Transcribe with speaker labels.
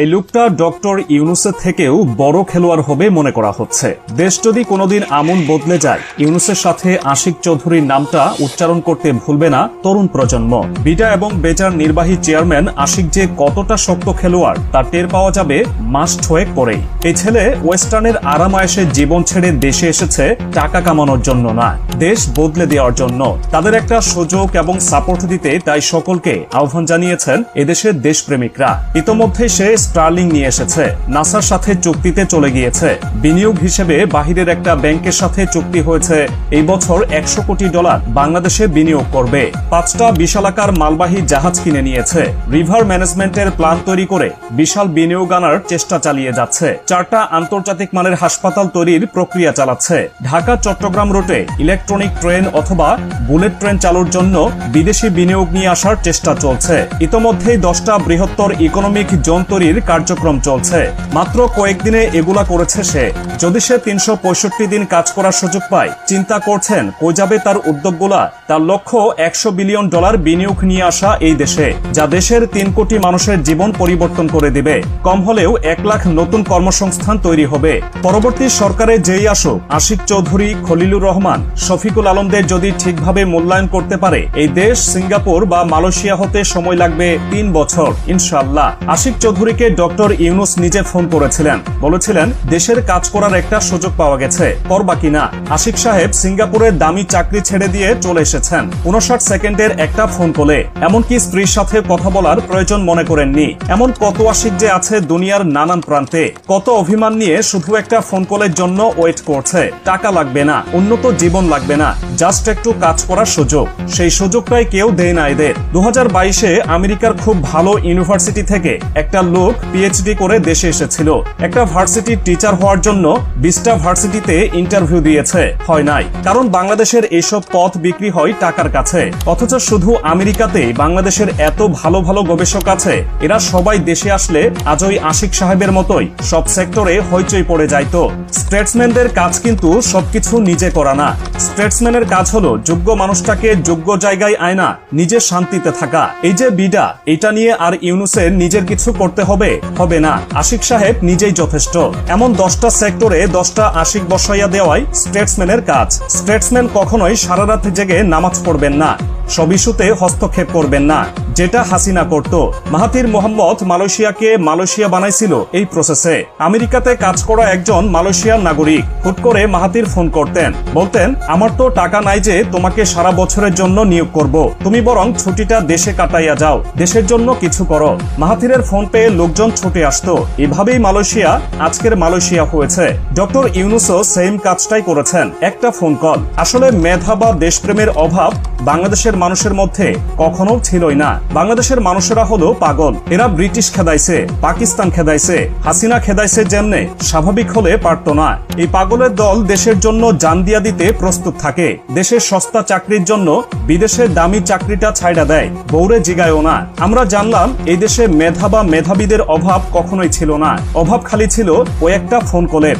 Speaker 1: এই লুকটা ডক্টর ইউনুসের থেকেও বড় খেলোয়াড় হবে মনে করা হচ্ছে। দেশ যদি কোনোদিন আমূল বদলে যায়, ইউনুসের সাথে আশিক চৌধুরীর নামটা উচ্চারণ করতে ভুলবে না তরুণ প্রজন্ম। বিটা এবং বেজার নির্বাহী চেয়ারম্যান আশিক যে কতটা শক্ত খেলোয়াড়, তা টের পাওয়া যাবে মাস ছয়েক পরেই। এই ছেলে ওয়েস্টার্নের আরামায়েশের জীবন ছেড়ে দেশে এসেছে, টাকা কামানোর জন্য না দেশ বদলে দেওয়ার জন্য। তাদের একটা সুযোগ এবং সাপোর্ট দিতে তাই সকলকে আহ্বান জানিয়েছেন এদেশের দেশপ্রেমিকরা। ইতোমধ্যে সে স্টার্লিং নিয়ে এসেছে। নাসার সাথে চুক্তিতে চলে গিয়েছে। বিনিয়োগ হিসেবে বাহিরের একটা ব্যাংকের সাথে চুক্তি হয়েছে। এই বছর একশো কোটি ডলার বাংলাদেশে বিনিয়োগ করবে। পাঁচটা বিশালাকার মালবাহী জাহাজ কিনে নিয়েছে। রিভার ম্যানেজমেন্টের প্ল্যান তৈরি করে বিশাল বিনিয়োগ আনার চেষ্টা চালিয়ে যাচ্ছে। চারটা আন্তর্জাতিক মানের হাসপাতাল তৈরির প্রক্রিয়া চালাচ্ছে। ঢাকা, চট্টগ্রাম রুটে ইলেকট্রনিক ট্রেন অথবা বুলেট ট্রেন চালুর জন্য বিদেশি বিনিয়োগ নিয়ে আসার চেষ্টা চলছে। ইতোমধ্যেই দশটা বৃহত্তর ইকোনমিক জোন তৈরির কার্যক্রম চলছে। মাত্র কয়েকদিনে এগুলা করেছে সে। যদি সে তিনশো দিন কাজ করার সুযোগ পায়, চিন্তা করছেন, কই যাবে তার উদ্যোগগুলা? তার লক্ষ্য একশো বিলিয়ন ডলার বিনিয়োগ নিয়ে আসা এই দেশে, যা দেশের তিন কোটি মানুষের জীবন পরিবর্তন করে দিবে। কম হলেও এক লাখ নতুন কর্মসংস্থান তৈরি হবে। পরবর্তী সরকারে যেই আসুক, আশিক চৌধুরী, খলিলুর রহমান, শফিকুল আলমদের যদি ঠিকভাবে মূল্যায়ন করতে পারে, এই দেশ সিঙ্গাপুর বা মালয়েশিয়া হতে সময় লাগবে তিন বছর ইনশাল্লাহ আশিক চৌধুরীকে ডক্টর ইউনুস নিজে ফোন করেছিলেন। বলেছিলেন, দেশের কাজ করার একটা সুযোগ পাওয়া গেছে। করবা কিনা আশিক সাহেব সিঙ্গাপুরে দামি চাকরি ছেড়ে দিয়ে চলে এসেছেন। উনষাট সেকেন্ডের একটা ফোন কলে। এমনকি স্ত্রীর সাথে কথা বলার প্রয়োজন মনে করেননি। এমন কত আশিক যে আছে দুনিয়ার নানান প্রান্তে। কত অভিমান নিয়ে শুধু একটা ফোন কলের জন্য ওয়েট করছে। টাকা লাগবে না, উন্নত জীবন লাগবে না। জাস্ট একটু কাজ করার সুযোগ। সেই সুযোগটাই কেউ দেয় না এদের। দু আমেরিকার খুব ভালো ইউনিভার্সিটি থেকে একটা লোক পিএইচডি করে দেশে এসেছিল। একটা ভার্সিটির টিচার হওয়ার জন্য বিশটা ভার্সিটিতে ইন্টারভিউ দিয়েছে। হয় নাই। কারণ বাংলাদেশের এইসব পথ বিক্রি হয় টাকার কাছে। অথচ শুধু আমেরিকাতেই বাংলাদেশের এত ভালো ভালো গবেষক আছে, এরা সবাই দেশে আসলে আজই আশিক সাহেবের মতোই সব সেক্টরে হইচই পড়ে যাইতো স্টেটসম্যানদের কাজ কিন্তু সবকিছু নিজে করা না। স্টেটসম্যানের কাজ হলো যোগ্য মানুষটাকে যোগ্য জায়গায় আয় না নিজে শান্তিতে থাকা। এই যে বিডা, এটা নিয়ে আর ইউনুসের নিজের কিছু করতে হবে? হবে না। আশিক সাহেব নিজেই যথেষ্ট। এমন দশটা সেক্টরে দশটা আশিক বসাইয়া দেওয়াই স্টেটসম্যানের কাজ। স্টেটসম্যান কখনোই সারা রাত জেগে নামাজ পড়বেন না। সব ইস্যুতে হস্তক্ষেপ করবেন না, যেটা হাসিনা করত। মাহাতির মোহাম্মদ মালয়েশিয়াকে মালয়েশিয়া বানাইছিল এই প্রসেসে আমেরিকাতে কাজ করা একজন মালয়েশিয়ার নাগরিক, হুট করে মাহাতির ফোন করতেন। বলতেন, আমার তো টাকা নাই যে তোমাকে সারা বছরের জন্য নিয়োগ করব। তুমি বরং ছুটিটা দেশে কাটাইয়া যাও, দেশের জন্য কিছু করো। মাহাতিরের ফোন পেয়ে লোকজন ছুটে আসতো। এভাবেই মালয়েশিয়া, আজকের মালয়েশিয়া হয়েছে। ডক্টর ইউনুসও সেম কাজটাই করেছেন, একটা ফোন কল আসলে মেধা বা দেশপ্রেমের অভাব বাংলাদেশের মানুষের মধ্যে কখনো ছিলই না। বাংলাদেশের মানুষেরা হলো পাগল। এরা ব্রিটিশ খেদাইছে, পাকিস্তান খেদাইছে, হাসিনা খেদাইছে যেমনে স্বাভাবিক হলে পারত না। এই পাগলের দল দেশের জন্য জান দিয়া দিতে প্রস্তুত থাকে। দেশের সস্তা চাকরির জন্য বিদেশের দামি চাকরিটা ছাইড়া দেয় বৌরে জিগায়ও না। আমরা জানলাম, এই দেশে মেধা বা মেধাবীদের অভাব কখনোই ছিল না। অভাব খালি ছিল ও একটা ফোন কলের।